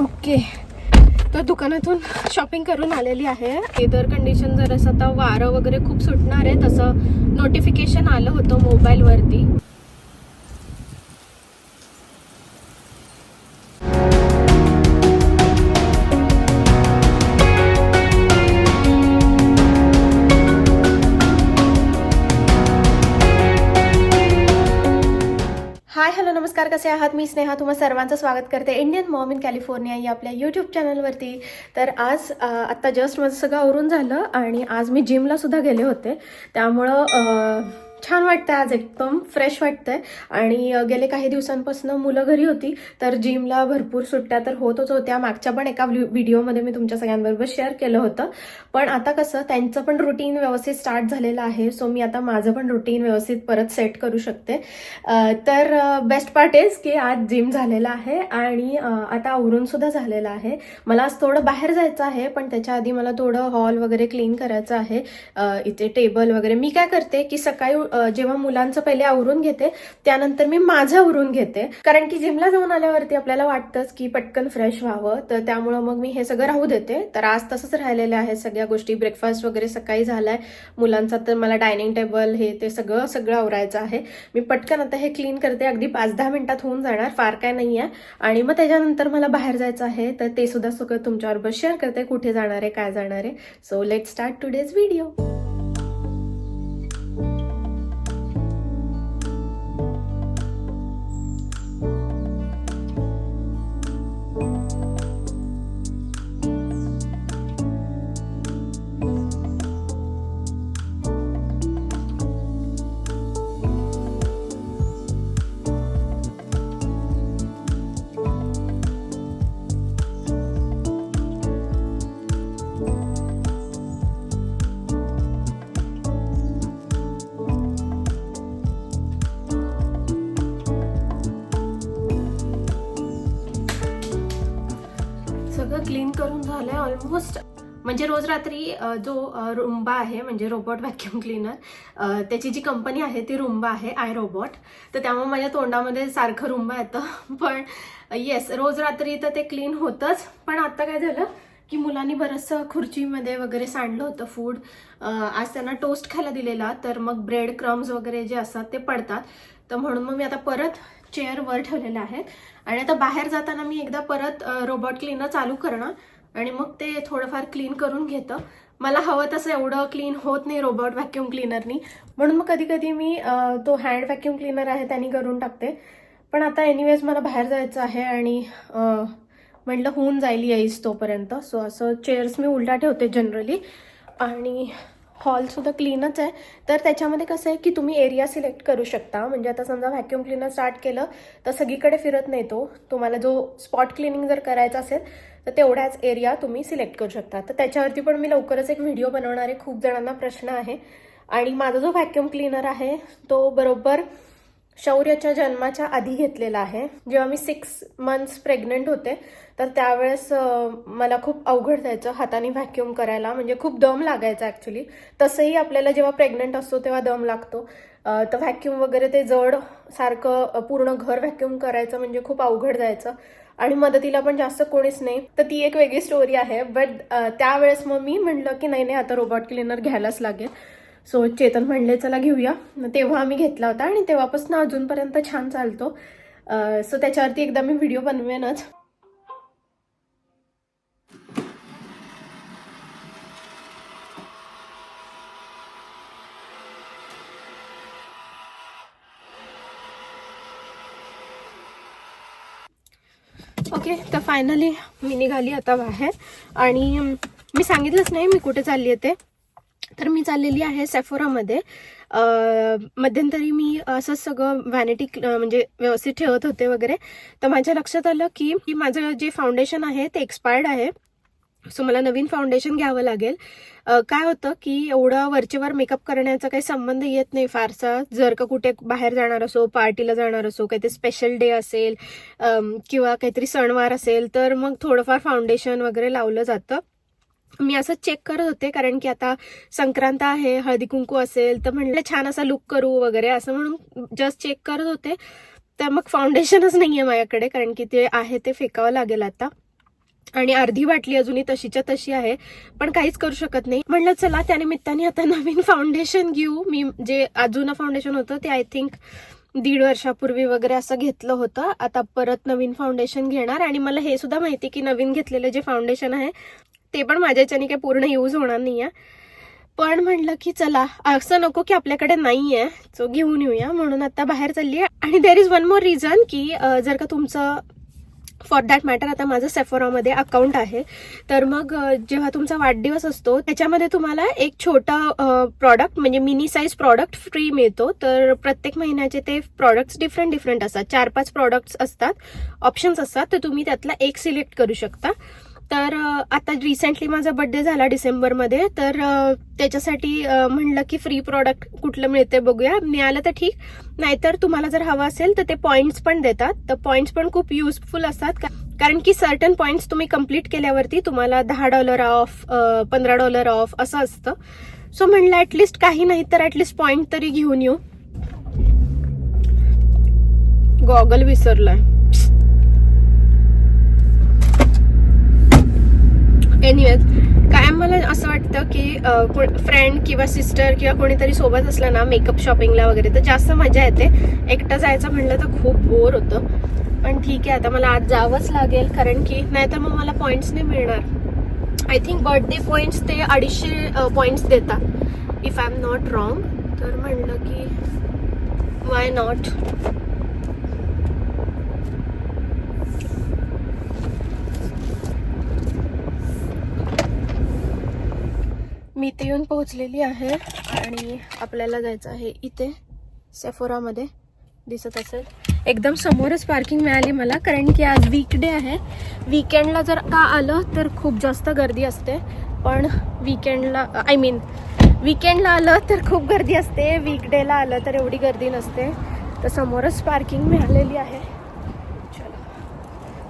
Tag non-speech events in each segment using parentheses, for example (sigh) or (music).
Okay. तर दुकानातून shopping करून आलेली आहे. वेदर कंडिशन जर असं आता वारं वगैरे खूप सुटणार आहे. तसं नोटिफिकेशन आलं होतं मोबाईलवरती नमस्कार कसे आहात? मी स्नेहा तुम्हा सर्वांचं स्वागत करते इंडियन मॉम इन कॅलिफोर्निया या आपल्या यूट्यूब चॅनलवरती. तर आज आत्ता जस्ट माझं सगळं आवरून झालं आणि आज मी जिमला सुद्धा गेले होते. त्यामुळं छान वाटतं आज एकदम फ्रेश वाटतंय. आणि गेले काही दिवसांपासून मुलं घरी होती तर जिमला भरपूर सुट्ट्या तर होतच होत्या. मागच्या पण एका व्हिडिओमध्ये मी तुमच्या सगळ्यांबरोबर शेअर केलं होतं. पण आता कसं त्यांचं पण रुटीन व्यवस्थित स्टार्ट झालेलं आहे. सो मी आता माझं पण रुटीन व्यवस्थित परत सेट करू शकते. तर बेस्ट पार्ट इज की आज जिम झालेलं आहे आणि आता आवरून सुद्धा झालेलं आहे. मला आज थोडं बाहेर जायचं आहे पण त्याच्या आधी मला थोडं हॉल वगैरे क्लीन करायचं आहे. इथे टेबल वगैरे. मी काय करते की सकाळी जेव्हा मुलांचं पहिले आवरून घेते त्यानंतर मी माझं आवरून घेते. कारण की जिमला जाऊन आल्यावरती आपल्याला वाटतंच की पटकन फ्रेश व्हावं. तर त्यामुळं मग मी हे सगळं राहू देते. तर आज तसंच राहिलेलं आहे सगळ्या गोष्टी. ब्रेकफास्ट वगैरे सकाळी झालाय. मुलांचा तर मला डायनिंग टेबल हे ते सगळं सगळं आवरायचं आहे. मी पटकन आता हे क्लीन करते. अगदी पाच दहा मिनिटात होऊन जाणार. फार काय नाही आहे आणि मग त्याच्यानंतर मला बाहेर जायचं आहे. तर ते सुद्धा सगळं तुमच्याबरोबर शेअर करते. कुठे जाणार आहे काय जाणार आहे. So let start today's video clean करून झालंय ऑलमोस्ट म्हणजे रोज रात्री जो रुंबा आहे म्हणजे रोबोट व्हॅक्युम क्लीनर त्याची जी कंपनी आहे ती रुंबा आहे आय रोबोट तर त्यामुळे माझ्या तोंडामध्ये सारखं रुंबा येतं. (laughs) पण येस रोज रात्री तर ते क्लीन होतंच. पण आता काय झालं की मुलांनी बरंचसं खुर्चीमध्ये वगैरे सांडलं होतं फूड आज त्यांना टोस्ट खायला दिलेला तर मग ब्रेड क्रम्स वगैरे जे असतात ते पडतात. तर म्हणून मग मी आता परत चेअर वर ठेवलेल्या आहेत. आणि आता बाहेर जाताना मी एकदा परत रोबोट क्लीनर चालू करणार आणि मग ते थोडंफार क्लीन करून घेतं. मला हवं तसं एवढं क्लीन होत नाही रोबोट व्हॅक्यूम क्लीनरनी म्हणून मग कधी कधी मी तो हँड व्हॅक्यूम क्लीनर आहे त्यांनी करून टाकते. पण आता एनिवेज मला बाहेर जायचं आहे आणि म्हटलं होऊन जाईल येईस तोपर्यंत. सो असं चेअर्स मी उलटा ठेवते जनरली आणि हॉलसुद्धा क्लीनच आहे. तर त्याच्यामध्ये कसं आहे की तुम्ही एरिया सिलेक्ट करू शकता. म्हणजे आता समजा व्हॅक्यूम क्लीनर स्टार्ट केलं तर सगळीकडे फिरत नाही तो. तुम्हाला जो स्पॉट क्लिनिंग जर करायचा असेल तर तेवढ्याच एरिया तुम्ही सिलेक्ट करू शकता. तर त्याच्यावरती पण मी लवकरच एक व्हिडिओ बनवणारे खूप जणांना प्रश्न आहे. आणि माझा जो व्हॅक्यूम क्लीनर आहे तो बरोबर शौर्याच्या जन्माच्या आधी घेतलेला आहे. जेव्हा मी सिक्स मंथ्स प्रेग्नंट होते तर त्यावेळेस मला खूप अवघड जायचं हाताने व्हॅक्यूम करायला. म्हणजे खूप दम लागायचा ॲक्च्युली तसंही आपल्याला जेव्हा प्रेग्नंट असतो तेव्हा दम लागतो. तर व्हॅक्यूम वगैरे ते जड सारखं पूर्ण घर व्हॅक्यूम करायचं म्हणजे खूप अवघड जायचं. आणि मदतीला पण जास्त कोणीच नाही. तर ती एक वेगळी स्टोरी आहे. बट त्यावेळेस मग मी म्हटलं की नाही नाही आता रोबोट क्लिनर घ्यायलाच लागेल. सो चेतन म्हणले चला घेऊया. मग तेव्हा आम्ही घेतला होता आणि तेव्हापासून अजूनपर्यंत छान चालतो. सो त्याच्यावरती एकदा मी व्हिडिओ बनवेनच. ओके तर फायनली मी निघाली आता बाहेर. आणि मी सांगितलंच नाही मी कुठे चालली आहे ते. तर मी चाललेली आहे सेफोरामध्ये मध्यंतरी मी असंच सगळं व्हॅनिटी म्हणजे व्यवस्थित ठेवत होते वगैरे. तर माझ्या लक्षात आलं की माझं जे फाउंडेशन आहे ते एक्सपायर्ड आहे. सो मला नवीन फाउंडेशन घ्यावं लागेल. काय होतं की एवढं वरचेवर मेकअप करण्याचा काही संबंध येत नाही फारसा. जर का कुठे बाहेर जाणार असो पार्टीला जाणार असो काहीतरी स्पेशल डे असेल किंवा काहीतरी सणवार असेल तर मग थोडंफार फाउंडेशन वगैरे लावलं जातं. मी असं चेक करत होते कारण की आता संक्रांत आहे हळदी कुंकू असेल तर म्हणलं छान असा लुक करू वगैरे असं म्हणून जस्ट चेक करत होते. तर मग फाउंडेशनच नाही आहे माझ्याकडे कारण की ते आहे ते फेकावं लागेल आता. आणि अर्धी बाटली अजूनही तशीच्या तशी आहे पण काहीच करू शकत नाही. म्हणलं चला त्या निमित्ताने आता नवीन फाउंडेशन घेऊ. मी जे अजून फाउंडेशन होतं ते आय थिंक दीड वर्षापूर्वी वगैरे असं घेतलं होतं. आता परत नवीन फाउंडेशन घेणार. आणि मला हे सुद्धा माहिती की नवीन घेतलेलं जे फाउंडेशन आहे ते पण माझ्याच्याने काही पूर्ण यूज होणार नाही आहे पण म्हणलं की चला असं नको की आपल्याकडे नाही आहे सो घेऊन येऊया. म्हणून आता बाहेर चालली आहे आणि there is one more reason की जर का तुमचं फॉर दॅट मॅटर आता माझं सेफोरामध्ये अकाउंट आहे तर मग जेव्हा तुमचा वाढदिवस असतो त्याच्यामध्ये तुम्हाला एक छोटा प्रॉडक्ट म्हणजे मिनी साईज प्रॉडक्ट फ्री मिळतो. तर प्रत्येक महिन्याचे ते प्रॉडक्ट्स डिफरंट डिफरंट असतात. चार पाच प्रॉडक्ट्स असतात ऑप्शन्स असतात तर तुम्ही त्यातला एक सिलेक्ट करू शकता. तर आता रिसेंटली माझा बड्डे झाला डिसेंबरमध्ये तर त्याच्यासाठी म्हणलं की फ्री प्रॉडक्ट कुठलं मिळते बघूया. मिळालं तर ठीक. नाहीतर तुम्हाला जर हवं असेल तर ते पॉईंट्स पण देतात. तर पॉईंट्स पण खूप युजफुल असतात. का- कारण की सर्टन पॉईंट्स तुम्ही कंप्लीट केल्यावरती तुम्हाला दहा डॉलर ऑफ पंधरा डॉलर ऑफ असं असतं. सो म्हणलं ऍटलिस्ट काही नाही तर ऍटलिस्ट पॉईंट तरी घेऊन येऊ. गॉगल विसरलाय. एनिवेज काय मला असं वाटतं की फ्रेंड किंवा सिस्टर किंवा कोणीतरी सोबत असलं ना मेकअप शॉपिंगला वगैरे तर जास्त मजा येते. एकटं जायचं म्हणलं तर खूप बोर होतं. पण ठीक आहे आता मला आज जावंच लागेल कारण की नाहीतर मग मला पॉईंट्स नाही मिळणार. आय थिंक बर्थडे पॉईंट्स ते अडीचशे पॉईंट्स देतात. If I am not wrong तर म्हणलं की वाय नॉट मी इथे येऊन पोहोचलेली आहे आणि आपल्याला जायचं आहे इथे सेफोरामध्ये दिसत असेल. एकदम समोरच पार्किंग मिळाली मला कारण की आज वीकडे आहे. वीकेंडला जर का आलं तर खूप जास्त गर्दी असते. पण वीकेंडला आय मीन वीकेंडला आलं तर खूप गर्दी असते. वीकडेला आलं तर एवढी गर्दी नसते. तर समोरच पार्किंग मिळालेली आहे.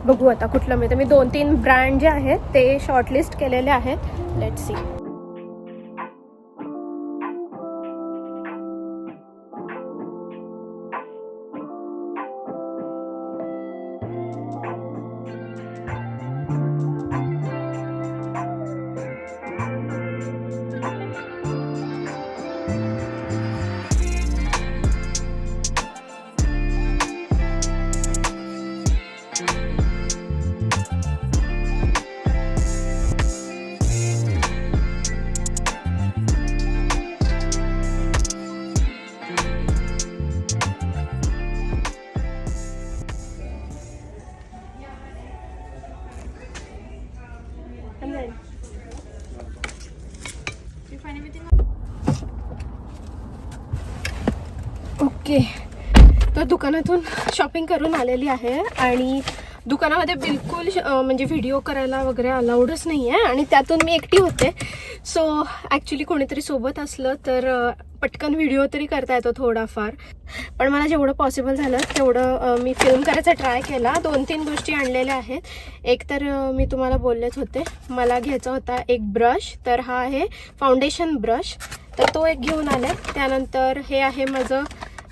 बघू आता कुठलं मिळतं. मी दोन तीन ब्रँड जे आहेत ते शॉर्टलिस्ट केलेले आहेत. लेट सी ओके दुकानातून शॉपिंग करून आलेली आहे आणि दुकानामध्ये बिलकुल म्हणजे व्हिडिओ करायला वगैरे अलाउडच नाही आहे आणि त्यातून मी एकटी होते. सो ॲक्च्युली कोणीतरी सोबत असलं तर पटकन व्हिडिओ तरी करता येतो थोडाफार. पण मला जेवढं पॉसिबल झालं तेवढं मी फिल्म करायचा ट्राय केला. दोन तीन गोष्टी आणलेल्या आहेत. एक तर मी तुम्हाला बोललेच होते. मला घ्यायचा होता एक ब्रश तर हा आहे फाउंडेशन ब्रश तर तो एक घेऊन आले. त्यानंतर हे आहे माझं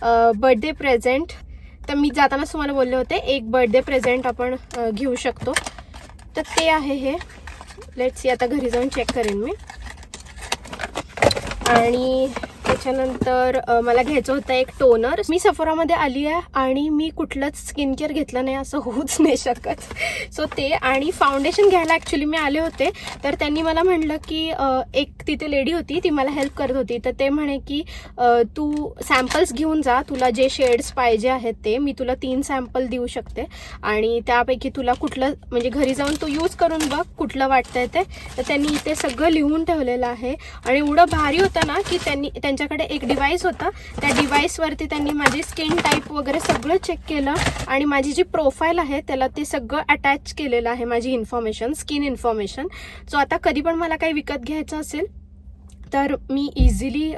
बर्थडे प्रेझेंट तर मी जातानाच तुम्हाला बोलले होते एक बर्थडे प्रेझेंट आपण घेऊ शकतो. तर ते आहे हे. लेट्स सी आता घरी जाऊन चेक करेन मी. आणि त्याच्यानंतर मला घ्यायचं होतं एक टोनर मी सफोरामध्ये आली आहे आणि मी कुठलंच स्किन केअर घेतलं नाही असं होऊच नाही शकत. सो ते आणि फाउंडेशन घ्यायला ॲक्च्युली मी आले होते. तर त्यांनी मला म्हणलं की एक तिथे लेडी होती ती मला हेल्प करत होती. तर ते म्हणे की तू सॅम्पल्स घेऊन जा तुला जे शेड्स पाहिजे आहेत ते मी तुला तीन सॅम्पल देऊ शकते. आणि त्यापैकी तुला कुठलं म्हणजे घरी जाऊन तू यूज करून बघ कुठलं वाटतंय ते. तर त्यांनी इथे सगळं लिहून ठेवलेलं आहे. आणि एवढं भारी होतं ना की त्यांनी त्यांच्या त्यांच्याकडे एक डिव्हाइस होता. त्या डिव्हाइसवरती त्यांनी माझी स्किन टाईप वगैरे सगळं चेक केलं आणि माझी जी प्रोफाईल आहे त्याला ते सगळं अटॅच केलेलं आहे माझी इन्फॉर्मेशन स्किन इन्फॉर्मेशन सो आता कधी पण मला काही विकत घ्यायचं असेल तर मी इझिली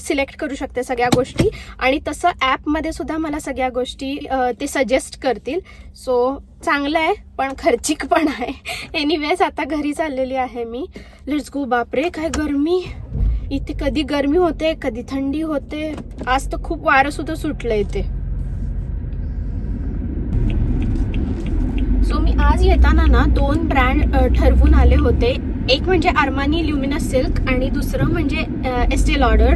सिलेक्ट करू शकते सगळ्या गोष्टी. आणि तसं ॲपमध्ये सुद्धा मला सगळ्या गोष्टी ते सजेस्ट करतील. सो चांगलं आहे पण खर्चिक पण आहे. (laughs) एनिवेज आता घरी चाललेली आहे मी. लेट्स गो बापरे काय गरमी. इथे कधी गरमी होते कधी थंडी होते. आज तर खूप वारं सुद्धा सुटलं इथे. सो मी आज येताना ना दोन ब्रँड ठरवून आले होते. एक म्हणजे आर्मानी ल्युमिनस सिल्क आणि दुसरं म्हणजे एस्टेल ऑर्डर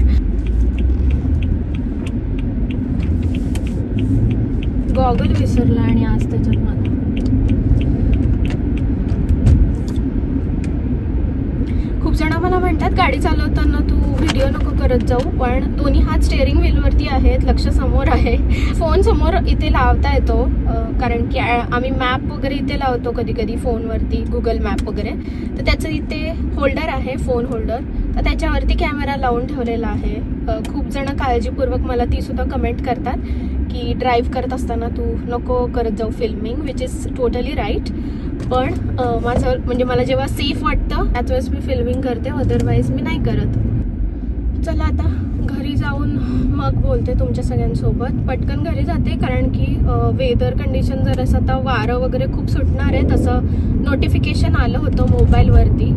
गॉगल विसरला आणि आज त्याच्यात मला खूप जण मला म्हणतात गाडी चालवताना तू व्हिडिओ नको करत जाऊ. पण दोन्ही हात स्टेअरिंग व्हीलवरती आहेत लक्ष समोर आहे. फोन समोर इथे लावता येतो कारण की आम्ही मॅप वगैरे इथे लावतो कधी कधी फोनवरती गुगल मॅप वगैरे. तर त्याचं इथे होल्डर आहे फोन होल्डर तर त्याच्यावरती कॅमेरा लावून ठेवलेला आहे. खूप जण काळजीपूर्वक मला ती सुद्धा कमेंट करतात की ड्राईव्ह करत असताना तू नको करत जाऊ filming which is totally right पण माझं म्हणजे मला जेव्हा सेफ वाटतं त्याच वेळेस मी फिल्मिंग करते. अदरवाईज मी नाही करत. चला आता घरी जाऊन मग बोलते तुमच्या सगळ्यांसोबत. पटकन घरी जाते कारण की वेदर कंडिशन जर असं आता वारं वगैरे खूप सुटणार आहे. तसं नोटिफिकेशन आलं होतं मोबाईलवरती.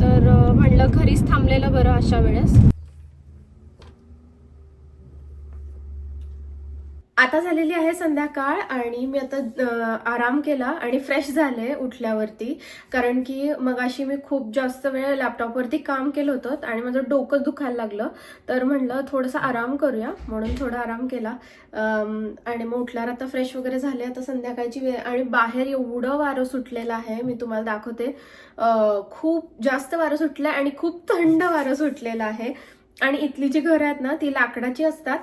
तर म्हणलं घरीच थांबलेलं बरं अशा वेळेस. आता झालेली आहे संध्याकाळ आणि मी आता आराम केला आणि फ्रेश झाले उठल्यावरती. कारण की मगाशी मी खूप जास्त वेळ लॅपटॉपवरती काम केलं होतं आणि माझं डोकं दुखायला लागलं. तर म्हणलं थोडंसं आराम करूया. म्हणून थोडा आराम केला. आणि मग उठल्यावर आता फ्रेश वगैरे झाले. आता संध्याकाळची वेळ आणि बाहेर एवढं वारं सुटलेलं आहे मी तुम्हाला दाखवते. खूप जास्त वारं सुटलं आणि खूप थंड वारं सुटलेलं आहे. आणि इथली जी घरं आहेत ना ती लाकडाची असतात.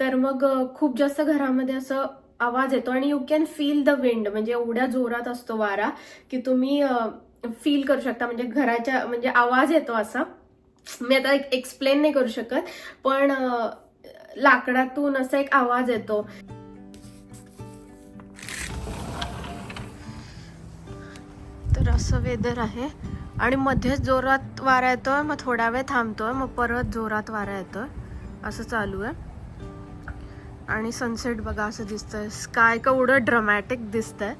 तर मग खूप जास्त घरामध्ये असं आवाज येतो आणि you can feel the wind म्हणजे एवढ्या जोरात असतो वारा की तुम्ही फील करू शकता. म्हणजे घराच्या म्हणजे आवाज येतो असा. मी आता एक्सप्लेन नाही करू शकत पण लाकडातून असा एक आवाज येतो. तर असं वेदर आहे. आणि मध्येच जोरात वारा येतोय मग थोडा वेळ थांबतोय मग परत जोरात वारा येतोय. असं चालू आहे. आणि सनसेट बघा असं दिसतंय. स्काय केवढं ड्रमॅटिक दिसतंय.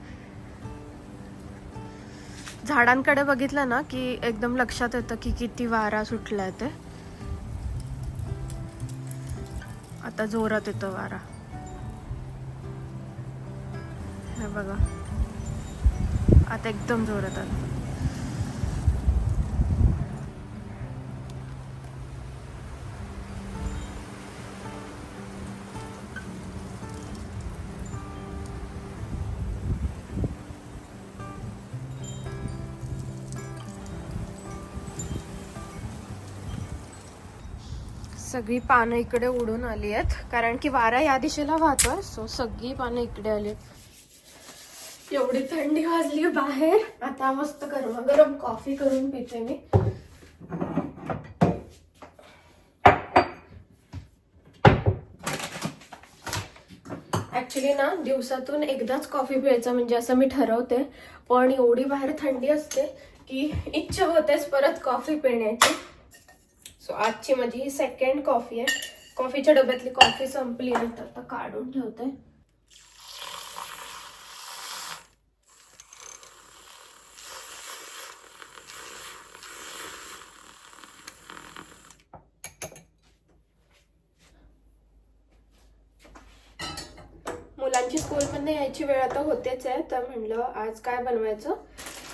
झाडांकडे बघितलं ना की एकदम लक्षात येतं की किती वारा सुटलाय ते. आता जोरात येतो वारा. हे बघा. आता एकदम जोरात आता सगळी पानं इकडे उडून आली आहेत कारण की वारा या दिशेला वाहतोय सो सगळी पानं इकडे आली एवढी थंडी वाजली हो बाहेर. आता मस्त गरम कॉफी करून पिते मी. ऍक्च्युली ना दिवसातून एकदाच कॉफी प्यायचं म्हणजे असं मी ठरवते. पण एवढी बाहेर थंडी असते की इच्छा होतेच परत कॉफी पिण्याची. सो आजची माझी ही सेकंड कॉफी आहे. कॉफीच्या डब्यातली कॉफी संपली आहे. तर आता काढून ठेवते. मुलांची स्कूलमधनं यायची वेळ आता होतेच आहे. तर म्हणलं आज काय बनवायचं?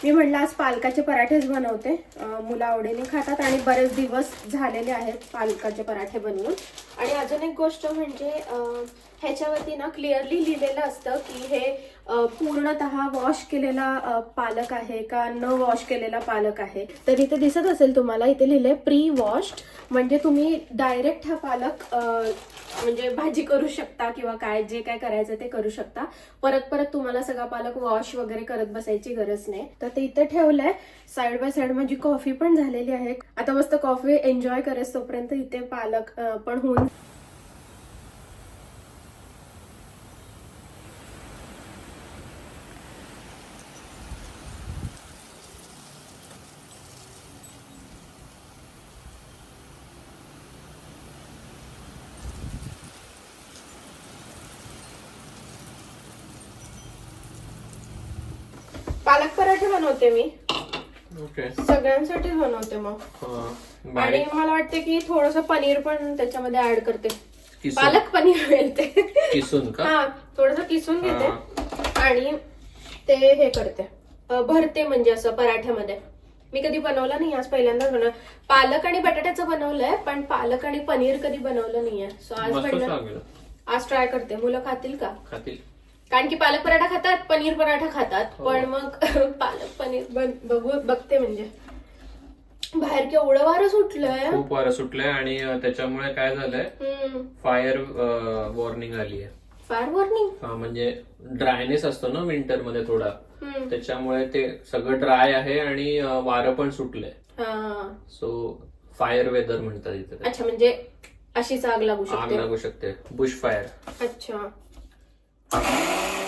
मी म्हणलं आज पालकाचे पराठेच बनवते. मुलं आवडीने खातात आणि बरेच दिवस झालेले आहेत पालकाचे पराठे बनवून. आणि अजून एक गोष्ट म्हणजे अं, ह्याच्यावरती ना क्लिअरली लिहिलेलं असतं की हे पूर्णत पूर्णतः वॉश केलेला पालक आहे का न वॉश केलेला पालक आहे. तर इथे दिसत असेल तुम्हाला इथे लिहिले प्री वॉश्ड म्हणजे तुम्ही डायरेक्ट हा पालक म्हणजे भाजी करू शकता किंवा काय जे काय करायचं ते करू शकता. परत परत तुम्हाला सगळा पालक वॉश वगैरे करत बसायची गरज नाही. तर ते इथे ठेवलंय. साईड बाय साईड माझी कॉफी पण झालेली आहे. आता मस्त कॉफी एन्जॉय करेस तोपर्यंत इथे पालक पण होऊन पालक पराठे बनवते मी. ओके. सगळ्यांसाठी बनवते मग. आणि मला वाटते की थोडस पनीर पण त्याच्यामध्ये ऍड करते. पालक पनीर मिळते किसून का? हा थोडस किसून घेते. आणि ते हे करते. भरते म्हणजे असं पराठ्यामध्ये. मी कधी बनवलं नाही आज पहिल्यांदाच बनव पालक आणि बटाट्याचं बनवलंय पण पालक आणि पनीर कधी बनवलं नाहीये. सो आज आज ट्राय करते. मुलं खातील का? खातील. कारण की पालक पराठा खातात पनीर पराठा खातात. हो. पण मग (laughs) पालक पनीर बन- बघू बघते म्हणजे. बाहेर केवढं वारं सुटलंय. खूप वारं सुटलंय आणि अं, त्याच्यामुळे काय झालंय? हम्म. फायर वॉर्निंग आली आहे. फार वॉर्निंग? हा, म्हणजे ड्रायनेस असतो ना विंटरमध्ये थोडा. त्याच्यामुळे ते सगळं ड्राय आहे आणि अं, वारं पण सुटलंय. हा. सो फायर वेदर म्हणतात इथे. अच्छा म्हणजे अशीच आग लागू आग शकते लागू शकते. बुश फायर अच्छा. किचन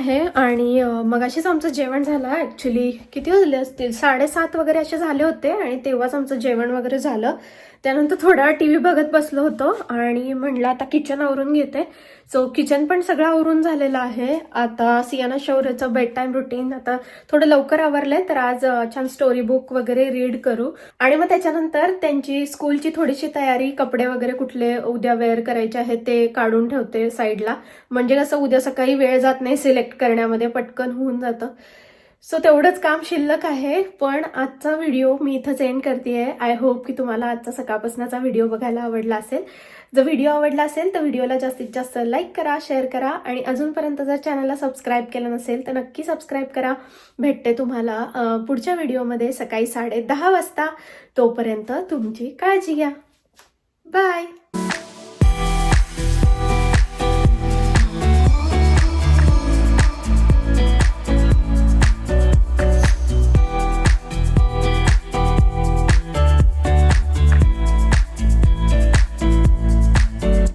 आहे आणि मगाशीच आमचं जेवण झालं ॲक्च्युली किती वाजले असतील? साडेसात वगैरे असे झाले होते आणि तेव्हाच आमचं जेवण वगैरे झालं. त्यानंतर थोडा टी व्ही बघत बसलो होतो आणि म्हणलं आता किचन आवरून घेते. सो किचन पण सगळं आवरून झालेलं आहे. आता सियाना शौर्यचं बेड टाईम रुटीन आता थोडं लवकर आवरलंय तर आज छान स्टोरी बुक वगैरे रीड करू. आणि मग त्याच्यानंतर त्यांची स्कूलची थोडीशी तयारी कपडे वगैरे कुठले उद्या वेअर करायचे आहेत ते काढून ठेवते साईडला म्हणजे कसं उद्या सकाळी वेळ जात नाही सिलेक्ट करण्यामध्ये पटकन होऊन जातं. सो तेवढंच काम शिल्लक आहे पण आजचा व्हिडिओ मी इथंच एंड करते आय होप की तुम्हाला आजचा सकाळपासूनचा व्हिडिओ बघायला आवडला असेल. जर व्हिडिओ आवडला असेल तर व्हिडिओला जास्तीत जास्त लाईक करा शेअर करा आणि अजूनपर्यंत जर चॅनलला सबस्क्राईब केलं नसेल तर नक्की सबस्क्राईब करा. भेटते तुम्हाला पुढच्या व्हिडिओमध्ये सकाळी साडे दहा वाजता. तोपर्यंत तुमची काळजी घ्या. बाय